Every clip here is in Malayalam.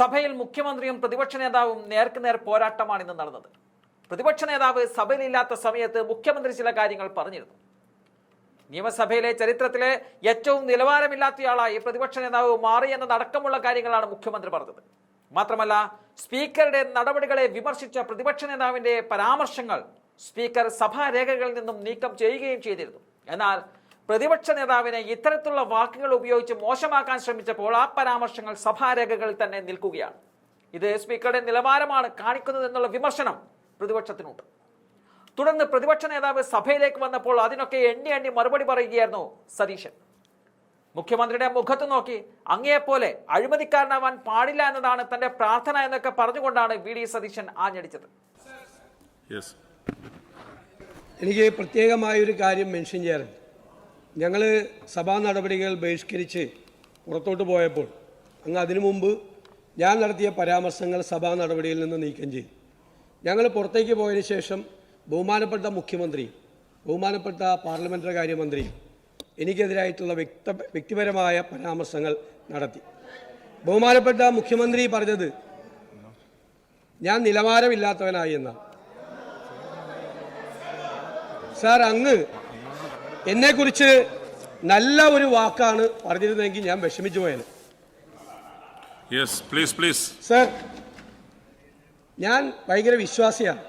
സഭയിൽ മുഖ്യമന്ത്രിയും പ്രതിപക്ഷ നേതാവും നേർക്കുനേർ പോരാട്ടമാണ് ഇന്ന് നടന്നത്. പ്രതിപക്ഷ നേതാവ് സഭയിലില്ലാത്ത സമയത്ത് മുഖ്യമന്ത്രി ചില കാര്യങ്ങൾ പറഞ്ഞിരുന്നു. നിയമസഭയിലെ ചരിത്രത്തിലെ ഏറ്റവും നിലവാരമില്ലാത്തയാളായി പ്രതിപക്ഷ നേതാവ് മാറി എന്നതടക്കമുള്ള കാര്യങ്ങളാണ് മുഖ്യമന്ത്രി പറഞ്ഞത്. മാത്രമല്ല സ്പീക്കറുടെ നടപടികളെ വിമർശിച്ച പ്രതിപക്ഷ നേതാവിന്റെ പരാമർശങ്ങൾ സ്പീക്കർ സഭാരേഖകളിൽ നിന്നും നീക്കം ചെയ്യുകയും ചെയ്തിരുന്നു. എന്നാൽ പ്രതിപക്ഷ നേതാവിനെ ഇത്തരത്തിലുള്ള വാക്കുകൾ ഉപയോഗിച്ച് മോശമാക്കാൻ ശ്രമിച്ചപ്പോൾ ആ പരാമർശങ്ങൾ സഭാരേഖകളിൽ തന്നെ നിൽക്കുകയാണ്. ഇത് സ്പീക്കറുടെ നിലവാരമാണ് കാണിക്കുന്നത് എന്നുള്ള വിമർശനം പ്രതിപക്ഷത്തിനുണ്ട്. തുടർന്ന് പ്രതിപക്ഷ നേതാവ് സഭയിലേക്ക് വന്നപ്പോൾ അതിനൊക്കെ എണ്ണി എണ്ണി മറുപടി പറയുകയായിരുന്നു സതീശൻ. മുഖ്യമന്ത്രിയുടെ മുഖത്ത് നോക്കി അങ്ങേപ്പോലെ അഴിമതിക്കാരനാവാൻ പാടില്ല എന്നതാണ് തന്റെ പ്രാർത്ഥന എന്നൊക്കെ പറഞ്ഞുകൊണ്ടാണ് വി ഡി സതീശൻ ആഞ്ഞടിച്ചത്. യെസ് എനിക്ക് പ്രത്യേകമായൊരു കാര്യം മെൻഷൻ ചെയ്യാറുണ്ട്. ഞങ്ങൾ സഭാ നടപടികൾ ബഹിഷ്കരിച്ച് പുറത്തോട്ട് പോയപ്പോൾ അങ്ങ് അതിനു മുമ്പ് ഞാൻ നടത്തിയ പരാമർശങ്ങൾ സഭാ നടപടിയിൽ നിന്ന് നീക്കം ചെയ്തു. ഞങ്ങൾ പുറത്തേക്ക് പോയതിനു ശേഷം ബഹുമാനപ്പെട്ട മുഖ്യമന്ത്രി ബഹുമാനപ്പെട്ട പാർലമെന്ററി കാര്യമന്ത്രി എനിക്കെതിരായിട്ടുള്ള വ്യക്ത വ്യക്തിപരമായ പരാമർശങ്ങൾ നടത്തി. ബഹുമാനപ്പെട്ട മുഖ്യമന്ത്രി പറഞ്ഞത് ഞാൻ നിലവാരമില്ലാത്തവനായി എന്നാണ് സാർ അങ്ങ് എന്നെക്കുറിച്ച് നല്ല ഒരു വാക്കാണ് പറഞ്ഞിരുന്നെങ്കിൽ ഞാൻ വിഷമിച്ചു പോയത് പ്ലീസ് പ്ലീസ് സർ ഞാൻ ഭയങ്കര വിശ്വാസിയാണ്.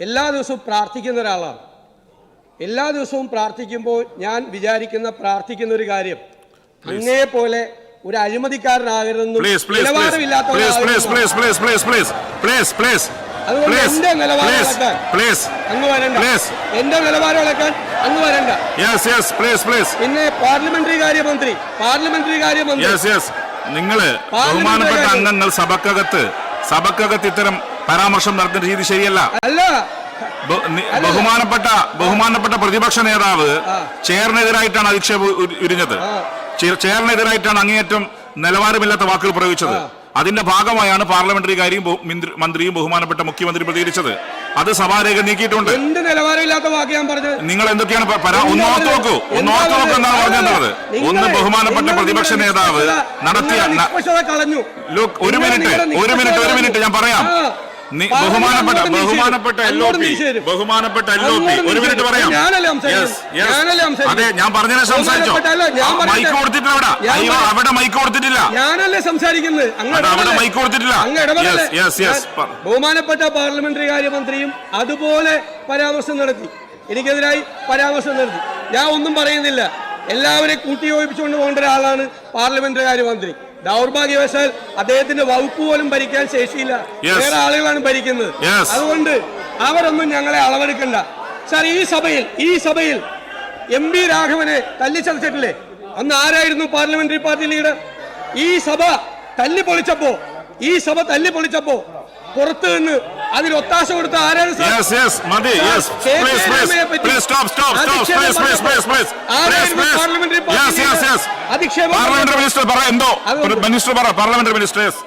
എല്ലാ ദിവസവും പ്രാർത്ഥിക്കുന്ന ഒരാളാണ്. എല്ലാ ദിവസവും പ്രാർത്ഥിക്കുമ്പോൾ ഞാൻ വിചാരിക്കുന്ന പ്രാർത്ഥിക്കുന്ന ഒരു കാര്യം. അങ്ങേ പോലെ ഒരു അഴിമതിക്കാരനാകരുതെന്നും പ്ലീസ് അതുകൊണ്ട് എന്റെ നിലവാരം ഇളക്കാൻ അങ്ങ് വരണ്ട. എന്റെ നിലവാരം ഇളക്കാൻ അങ്ങ് വരണ്ട. പിന്നെ പാർലമെന്ററി കാര്യമന്ത്രി പാർലമെന്ററി കാര്യമന്ത്രി. നിങ്ങൾ ബഹുമാനപ്പെട്ട അംഗങ്ങൾ സഭക്കകത്ത് സഭക്കകത്ത് ഇത്തരം പരാമർശം നടത്തുന്ന രീതി ശരിയല്ല. അല്ല. ബഹുമാനപ്പെട്ട ബഹുമാനപ്പെട്ട പ്രതിപക്ഷ നേതാവ് ചെയറിനെതിരായിട്ടാണ് അധിക്ഷേപം ഉരിഞ്ഞത്. ചെയറിനെതിരായിട്ടാണ് അങ്ങേയറ്റം നിലവാരമില്ലാത്ത വാക്കുകൾ പ്രയോഗിച്ചത്. അതിന്റെ ഭാഗമായാണ് പാർലമെന്ററി കാര്യം മന്ത്രിയും ബഹുമാനപ്പെട്ട മുഖ്യമന്ത്രി പ്രതികരിച്ചത്. അത് സഭാരേഖ നീക്കിയിട്ടുണ്ട്. പറഞ്ഞത്? നിങ്ങൾ എന്തൊക്കെയാണ് ഒന്നോർത്ത് നോക്കൂ. ഒന്നോർത്ത് നോക്കൂ എന്നാണ് പറഞ്ഞത് ഒന്ന് ബഹുമാനപ്പെട്ട പ്രതിപക്ഷ നേതാവ് നടത്തിയ ഒരു മിനിറ്റ് ഒരു മിനിറ്റ് ഒരു ബഹുമാനപ്പെട്ട ബഹുമാനപ്പെട്ട എൽ ഒ പി ബഹുമാനപ്പെട്ട എൽ ഒ പി ഒരു മിനിറ്റ് പറയാം. അതെ ഞാൻ പറഞ്ഞതിനെ സംസാരിച്ചോ? മൈക്ക് കൊടുത്തിട്ടില്ല അയ്യോ അവിടെ മൈക്ക് കൊടുത്തിട്ടില്ല. ഞാനല്ലേ സംസാരിക്കുന്നത്? അവിടെ മൈക്ക് കൊടുത്തിട്ടില്ല. ബഹുമാനപ്പെട്ട പാർലമെന്ററി കാര്യമന്ത്രിയും അതുപോലെ പരാമർശം നടത്തി. എനിക്കെതിരായി പരാമർശം നടത്തി. ഞാൻ ഒന്നും പറയുന്നില്ല. എല്ലാവരെയും കൂട്ടിയോജിപ്പിച്ചുകൊണ്ട് പോകേണ്ട ഒരാളാണ് പാർലമെന്ററി കാര്യമന്ത്രി. ദൗർഭാഗ്യവശാൽ അദ്ദേഹത്തിന്റെ വകുപ്പ് പോലും ഭരിക്കാൻ ശേഷിയില്ല. വേറെ ആളുകളാണ് ഭരിക്കുന്നത്. അതുകൊണ്ട് അവരൊന്നും ഞങ്ങളെ അളവെടുക്കണ്ട. സാർ ഈ സഭയിൽ ഈ സഭയിൽ എം പി രാഘവനെ തല്ലിച്ചതച്ചിട്ടില്ലേ? അന്ന് ആരായിരുന്നു പാർലമെന്ററി പാർട്ടി ലീഡർ? ഈ സഭ തല്ലി പൊളിച്ചപ്പോ ഈ സഭ തല്ലി പൊളിച്ചപ്പോ പുറത്തു നിന്ന് അതിൽ ഒത്താശ കൊടുത്ത ആരാണ് parliamentary party ministers parliamentary minister പറ എന്തോ. മിനിസ്റ്റർ പറ പാർലമെന്ററി മിനിസ്റ്റേഴ്സ്